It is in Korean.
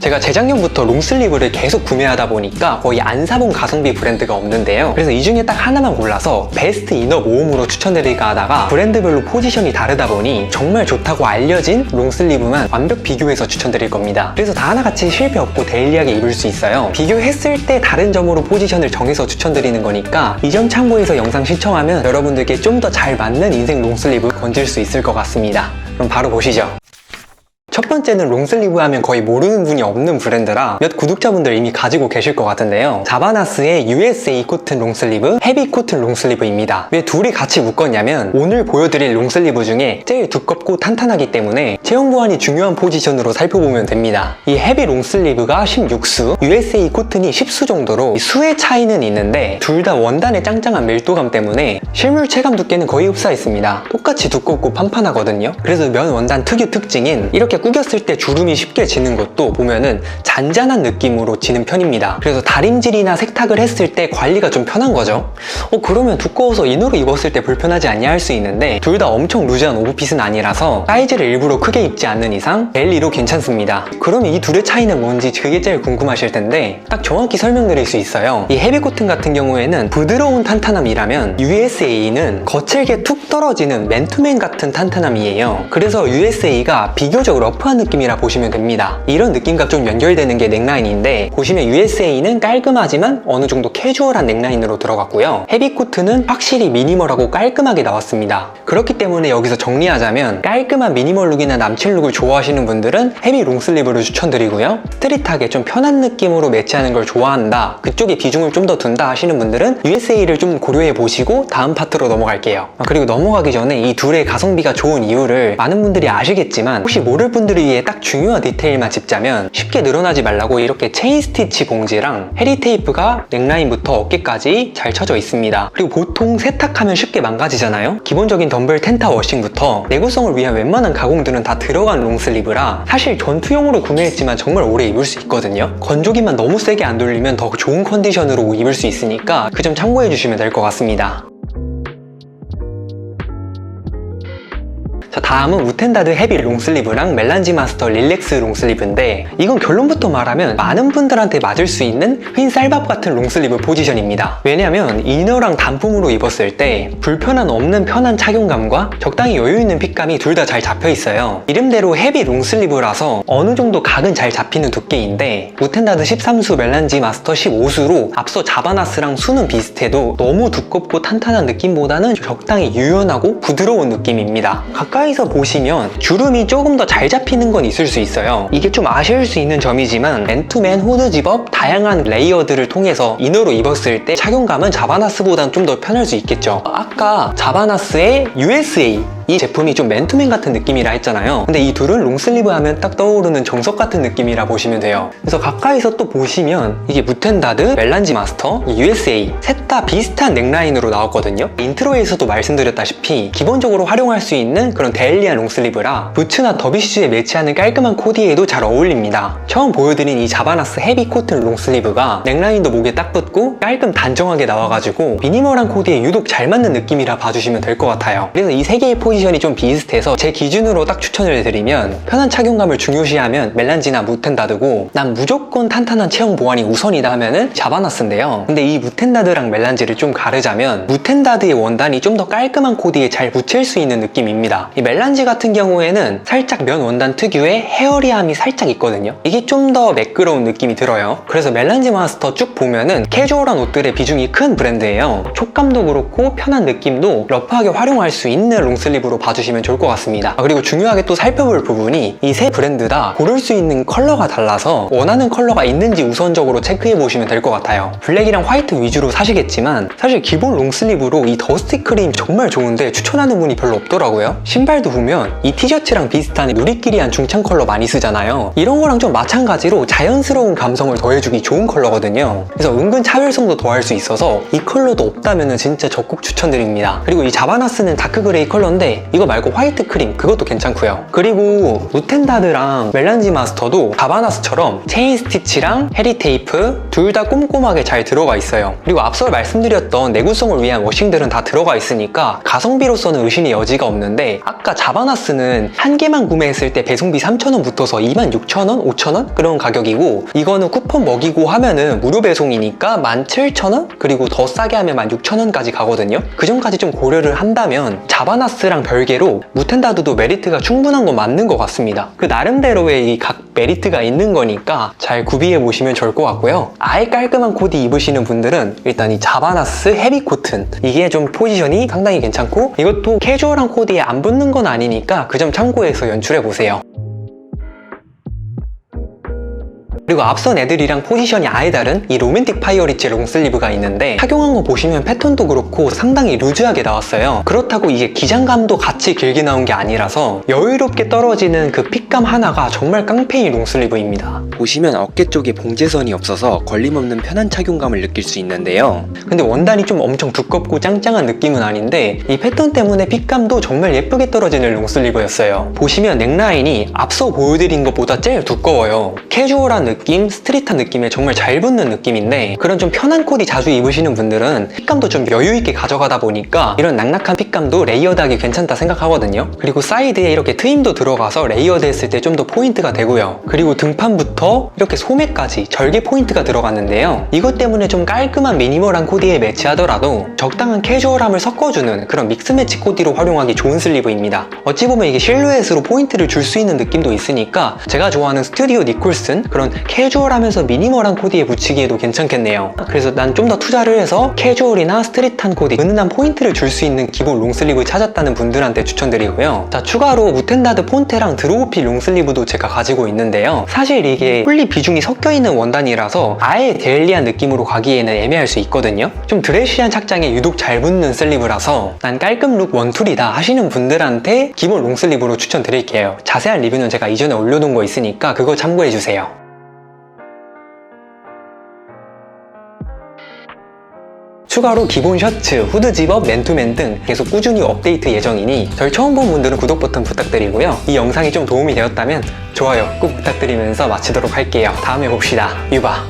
제가 재작년부터 롱슬리브를 계속 구매하다 보니까 거의 안 사본 가성비 브랜드가 없는데요. 그래서 이 중에 딱 하나만 골라서 베스트 이너 모음으로 추천드릴까 하다가 브랜드별로 포지션이 다르다 보니 정말 좋다고 알려진 롱슬리브만 완벽 비교해서 추천드릴 겁니다. 그래서 다 하나같이 실패 없고 데일리하게 입을 수 있어요. 비교했을 때 다른 점으로 포지션을 정해서 추천드리는 거니까 이 점 참고해서 영상 시청하면 여러분들께 좀 더 잘 맞는 인생 롱슬리브 건질 수 있을 것 같습니다. 그럼 바로 보시죠. 첫 번째는 롱슬리브 하면 거의 모르는 분이 없는 브랜드라 몇 구독자분들 이미 가지고 계실 것 같은데요. 자바나스의 USA 코튼 롱슬리브, 헤비 코튼 롱슬리브입니다. 왜 둘이 같이 묶었냐면 오늘 보여드릴 롱슬리브 중에 제일 두껍고 탄탄하기 때문에 체형 보완이 중요한 포지션으로 살펴보면 됩니다. 이 헤비 롱슬리브가 16수, USA 코튼이 10수 정도로 수의 차이는 있는데 둘 다 원단의 짱짱한 밀도감 때문에 실물 체감 두께는 거의 흡사했습니다. 똑같이 두껍고 판판하거든요. 그래서 면 원단 특유 특징인 이렇게 구겼을 때 주름이 쉽게 지는 것도 보면은 잔잔한 느낌으로 지는 편입니다. 그래서 다림질이나 색탁을 했을 때 관리가 좀 편한 거죠. 어 그러면 두꺼워서 이너로 입었을 때 불편하지 않냐 할 수 있는데 둘 다 엄청 루즈한 오버핏은 아니라서 사이즈를 일부러 크게 입지 않는 이상 벨리로 괜찮습니다. 그러면 이 둘의 차이는 뭔지 그게 제일 궁금하실 텐데 딱 정확히 설명드릴 수 있어요. 이 헤비 코튼 같은 경우에는 부드러운 탄탄함이라면 USA는 거칠게 툭 떨어지는 맨투맨 같은 탄탄함이에요. 그래서 USA가 비교적 러프한 느낌이라 보시면 됩니다. 이런 느낌과 좀 연결되는 게 넥라인인데 보시면 USA는 깔끔하지만 어느 정도 캐주얼한 넥라인으로 들어갔고요. 헤비 코트는 확실히 미니멀하고 깔끔하게 나왔습니다. 그렇기 때문에 여기서 정리하자면 깔끔한 미니멀 룩이나 남친 룩을 좋아하시는 분들은 헤비 롱슬리브를 추천드리고요. 스트릿하게 좀 편한 느낌으로 매치하는 걸 좋아한다. 그쪽에 비중을 좀 더 둔다 하시는 분들은 USA를 좀 고려해 보시고 다음 파트로 넘어갈게요. 아, 그리고 넘어가기 전에 이 둘의 가성비가 좋은 이유를 많은 분들이 아시겠지만 혹시 모를 분 들을 위해 딱 중요한 디테일만 짚자면 쉽게 늘어나지 말라고 이렇게 체인 스티치 봉지랑 헤리 테이프가 넥라인부터 어깨까지 잘 쳐져 있습니다. 그리고 보통 세탁하면 쉽게 망가지잖아요. 기본적인 덤벨 텐타 워싱부터 내구성을 위한 웬만한 가공들은 다 들어간 롱슬리브라 사실 전투용으로 구매했지만 정말 오래 입을 수 있거든요. 건조기만 너무 세게 안 돌리면 더 좋은 컨디션으로 입을 수 있으니까 그 점 참고해 주시면 될 것 같습니다. 자 다음은 우텐다드 헤비 롱슬리브랑 멜란지 마스터 릴렉스 롱슬리브인데 이건 결론부터 말하면 많은 분들한테 맞을 수 있는 흰 쌀밥 같은 롱슬리브 포지션입니다. 왜냐면 이너랑 단품으로 입었을 때 불편한 없는 편한 착용감과 적당히 여유 있는 핏감이 둘 다 잘 잡혀 있어요. 이름대로 헤비 롱슬리브라서 어느 정도 각은 잘 잡히는 두께인데 우텐다드 13수 멜란지 마스터 15수로 앞서 자바나스랑 수는 비슷해도 너무 두껍고 탄탄한 느낌보다는 적당히 유연하고 부드러운 느낌입니다. 가까이 서 보시면 주름이 조금 더 잘 잡히는 건 있을 수 있어요. 이게 좀 아쉬울 수 있는 점이지만 맨투맨, 후드 집업, 다양한 레이어드를 통해서 이너로 입었을 때 착용감은 자바나스보단 좀 더 편할 수 있겠죠. 아까 자바나스의 USA 이 제품이 좀 맨투맨 같은 느낌이라 했잖아요. 근데 이 둘은 롱슬리브 하면 딱 떠오르는 정석 같은 느낌이라 보시면 돼요. 그래서 가까이서 또 보시면 이게 무텐다드, 멜란지 마스터, USA 셋 다 비슷한 넥라인으로 나왔거든요. 인트로에서도 말씀드렸다시피 기본적으로 활용할 수 있는 그런 데일리한 롱슬리브라 부츠나 더비시즈에 매치하는 깔끔한 코디에도 잘 어울립니다. 처음 보여드린 이 자바나스 헤비 코튼 롱슬리브가 넥라인도 목에 딱 붙고 깔끔 단정하게 나와가지고 미니멀한 코디에 유독 잘 맞는 느낌이라 봐주시면 될 것 같아요. 그래서 이 세 개의 포지션이 좀 비슷해서 제 기준으로 딱 추천을 드리면 편한 착용감을 중요시하면 멜란지나 무텐다드고 난 무조건 탄탄한 체형 보완이 우선이다 하면은 자바나스인데요. 근데 이 무텐다드랑 멜란지를 좀 가르자면 무텐다드의 원단이 좀 더 깔끔한 코디에 잘 붙일 수 있는 느낌입니다. 이 멜란지 같은 경우에는 살짝 면 원단 특유의 헤어리함이 살짝 있거든요. 이게 좀 더 매끄러운 느낌이 들어요. 그래서 멜란지 마스터 쭉 보면은 캐주얼한 옷들의 비중이 큰 브랜드예요. 촉감도 그렇고 편한 느낌도 러프하게 활용할 수 있는 롱슬 리브로 봐주시면 좋을 것 같습니다. 아, 그리고 중요하게 또 살펴볼 부분이 이 세 브랜드 다 고를 수 있는 컬러가 달라서 원하는 컬러가 있는지 우선적으로 체크해 보시면 될 것 같아요. 블랙이랑 화이트 위주로 사시겠지만 사실 기본 롱슬리브로 이 더스티 크림 정말 좋은데 추천하는 분이 별로 없더라고요. 신발도 보면 이 티셔츠랑 비슷한 누리끼리한 중창 컬러 많이 쓰잖아요. 이런 거랑 좀 마찬가지로 자연스러운 감성을 더해주기 좋은 컬러거든요. 그래서 은근 차별성도 더할 수 있어서 이 컬러도 없다면 진짜 적극 추천드립니다. 그리고 이 자바나스는 다크 그레이 컬러인데 이거 말고 화이트 크림 그것도 괜찮고요. 그리고 루텐다드랑 멜란지 마스터도 가바나스처럼 체인 스티치랑 헤리 테이프 둘 다 꼼꼼하게 잘 들어가 있어요. 그리고 앞서 말씀드렸던 내구성을 위한 워싱들은 다 들어가 있으니까 가성비로서는 의심의 여지가 없는데 아까 자바나스는 한 개만 구매했을 때 배송비 3,000원 붙어서 26,000원, 5,000원 그런 가격이고 이거는 쿠폰 먹이고 하면은 무료 배송이니까 17,000원 그리고 더 싸게 하면 16,000원까지 가거든요. 그 전까지 좀 고려를 한다면 자바나스랑 별개로 무텐다드도 메리트가 충분한 건 맞는 것 같습니다. 그 나름대로의 이 각 메리트가 있는 거니까 잘 구비해 보시면 좋을 것 같고요. 아예 깔끔한 코디 입으시는 분들은 일단 이 자바나스 헤비 코튼 이게 좀 포지션이 상당히 괜찮고 이것도 캐주얼한 코디에 안 붙는 건 아니니까 그 점 참고해서 연출해 보세요. 그리고 앞선 애들이랑 포지션이 아예 다른 이 로맨틱 파이어리치 롱슬리브가 있는데 착용한 거 보시면 패턴도 그렇고 상당히 루즈하게 나왔어요. 그렇다고 이게 기장감도 같이 길게 나온 게 아니라서 여유롭게 떨어지는 그 핏감 하나가 정말 깡패인 롱슬리브입니다. 보시면 어깨 쪽에 봉제선이 없어서 걸림없는 편한 착용감을 느낄 수 있는데요. 근데 원단이 좀 엄청 두껍고 짱짱한 느낌은 아닌데 이 패턴 때문에 핏감도 정말 예쁘게 떨어지는 롱슬리브였어요. 보시면 넥라인이 앞서 보여드린 것보다 제일 두꺼워요. 캐주얼한 느낌, 스트릿한 느낌에 정말 잘 붙는 느낌인데 그런 좀 편한 코디 자주 입으시는 분들은 핏감도 좀 여유있게 가져가다 보니까 이런 낙낙한 핏감도 레이어드하기 괜찮다 생각하거든요. 그리고 사이드에 이렇게 트임도 들어가서 레이어드 했을 때 좀 더 포인트가 되고요. 그리고 등판부터 이렇게 소매까지 절개 포인트가 들어갔는데요. 이것 때문에 좀 깔끔한 미니멀한 코디에 매치하더라도 적당한 캐주얼함을 섞어주는 그런 믹스매치 코디로 활용하기 좋은 슬리브입니다. 어찌 보면 이게 실루엣으로 포인트를 줄 수 있는 느낌도 있으니까 제가 좋아하는 스튜디오 니콜슨 그런 캐주얼하면서 미니멀한 코디에 붙이기에도 괜찮겠네요. 그래서 난 좀 더 투자를 해서 캐주얼이나 스트릿한 코디 은은한 포인트를 줄 수 있는 기본 롱슬리브 찾았다는 분들한테 추천드리고요. 자 추가로 무텐다드 폰테랑 드로우피 롱슬리브도 제가 가지고 있는데요. 사실 이게 풀리 비중이 섞여 있는 원단이라서 아예 데일리한 느낌으로 가기에는 애매할 수 있거든요. 좀 드레시한 착장에 유독 잘 붙는 슬리브라서 난 깔끔 룩 원툴이다 하시는 분들한테 기본 롱슬리브로 추천드릴게요. 자세한 리뷰는 제가 이전에 올려놓은 거 있으니까 그거 참고해주세요 추가로 기본 셔츠, 후드 집업, 맨투맨 등 계속 꾸준히 업데이트 예정이니 절 처음 본 분들은 구독 버튼 부탁드리고요. 이 영상이 좀 도움이 되었다면 좋아요 꼭 부탁드리면서 마치도록 할게요. 다음에 봅시다. 유바.